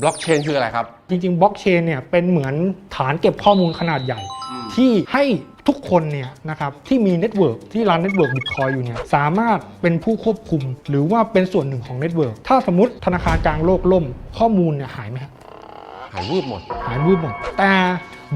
บล็อกเชนคืออะไรครับ จริงๆบล็อกเชนเนี่ยเป็นเหมือนฐานเก็บข้อมูลขนาดใหญ่ ที่ให้ทุกคนเนี่ยนะครับที่มีเน็ตเวิร์กที่รันเน็ตเวิร์กบิตคอยอยู่เนี่ยสามารถเป็นผู้ควบคุม หรือว่าเป็นส่วนหนึ่งของเน็ตเวิร์กถ้าสมมติธนาคารกลางโลกล่ม ข้อมูลเนี่ยหายไหมครับหายวูบหมด หายวูบหมด แต่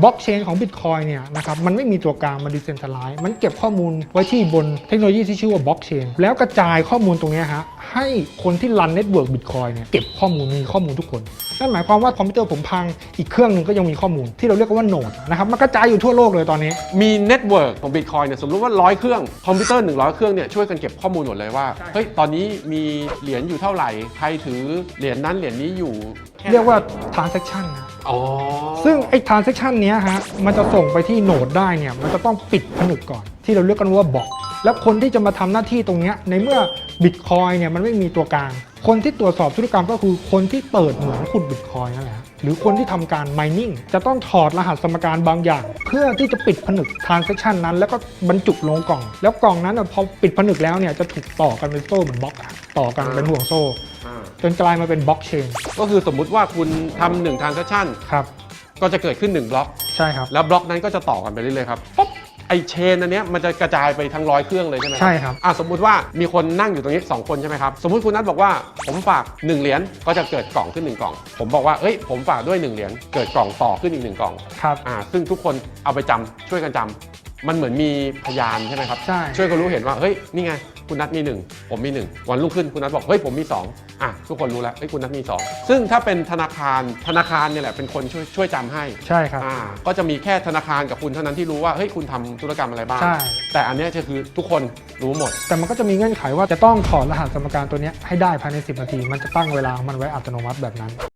บล็อกเชนของ Bitcoin เนี่ยนะครับมันไม่มีตัวกลางมันดิเซนท r ไลซ์มันเก็บข้อมูลไว้ที่บนเทคโนโลยีที่ชื่อว่าบล็อกเชนแล้วกระจายข้อมูลตรงเนี้ยฮะ ให้คนที่รันเน็ตเวิร์กบิตคอยเนี่ยเก็บข้อมูลมีข้อมูลทุกคน นั่นหมายความว่าคอมพิวเตอร์ผมพังอีกเครื่องหนึ่งก็ยังมีข้อมูลที่เราเรียกว่าโนดนะครับมันกระจายอยู่ทั่วโลกเลยตอนนี้ มีเน็ตเวิร์กของ Bitcoin เนี่ยสมมติว่าร้อยเครื่องคอมพิวเตอร์100เครื่องเนี่ยช่วยกันเก็บข้อมูลหมดเลยว่าใช่เฮ้ยตอนนี้มีเหรียญอยู่เท่าไหร่ใครถือเหรียญนั้นเหรียญนี้อยู่แค่ไหนเรียกว่า transaction นะอ๋อซึ่งไอ้ transaction เนี้ยฮะมันจะส่งไปที่โนดได้เนี่ยมันจะต้องปิดผนึกก่อน ที่เราเรียกกันว่าบล็อก แล้วคนที่จะมาทำหน้าที่ตรงเนี้ยในเมื่อ Bitcoin เนี่ยมันไม่มีตัวกลาง คนที่ตรวจสอบธุรกรรมก็คือคนที่เปิดเหมืองขุด Bitcoin นั่นแหละฮะหรือคนที่ทำการ mining จะต้องถอดรหัสสมการบางอย่าง เพื่อที่จะปิดผนึก transaction นั้น แล้วก็บรรจุลงกล่อง แล้วกล่องนั้นน่ะพอปิดผนึกแล้วเนี่ยจะถูกต่อกันเป็นโซ่เหมือนบล็อกอะต่อกันเป็นห่วงโซ่จนกลายมาเป็นบล็อกเชนก็คือสมมุติว่าคุณทำหนึ่ง transaction ครับก็จะเกิดขึ้น 1 บล็อก ใช่ครับ แล้วบล็อกนั้นก็จะต่อกันไปเรื่อยๆครับปุ๊บไอ เชนอันเนี้ยมันจะกระจายไปทั้งร้อยเครื่องเลยใช่ไหมใช่ครับ อะสมมุติว่ามีคนนั่งอยู่ตรงนี้ 2 คนใช่ไหมครับ สมมุติคุณนัทบอกว่าผมฝาก 1 เหรียญก็จะเกิดกล่องขึ้น 1 กล่อง ผมบอกว่าเอ้ยผมฝากด้วย 1 เหรียญเกิดกล่องต่อขึ้นอีก 1 กล่องครับอ่าซึ่งทุกคนเอาไปจำช่วยกันจำมันเหมือนมีพยานใช่ไหมครับ ใช่ ช่วยกันรู้เห็นว่าเฮ้ยนี่ไง คุณนัทมีหนึ่งผมมีหนึ่งวันรุ่งขึ้นคุณนัทบอกเฮ้ยผมมีสองอะทุกคนรู้แล้วเฮ้ยคุณนัทมีสองซึ่งถ้าเป็นธนาคารธนาคารเนี่ยแหละเป็นคนช่วยช่วยจำให้ใช่ครับ อ่าก็จะมีแค่ธนาคารกับคุณเท่านั้นที่รู้ว่าเฮ้ยคุณทำธุรกรรมอะไรบ้าง ใช่ แต่อันเนี้ยจะคือทุกคนรู้หมด แต่มันก็จะมีเงื่อนไขว่าจะต้องถอดรหัสสมการตัวเนี้ยให้ได้ภายใน 10 นาที มันจะตั้งเวลาของมันไว้อัตโนมัติแบบนั้น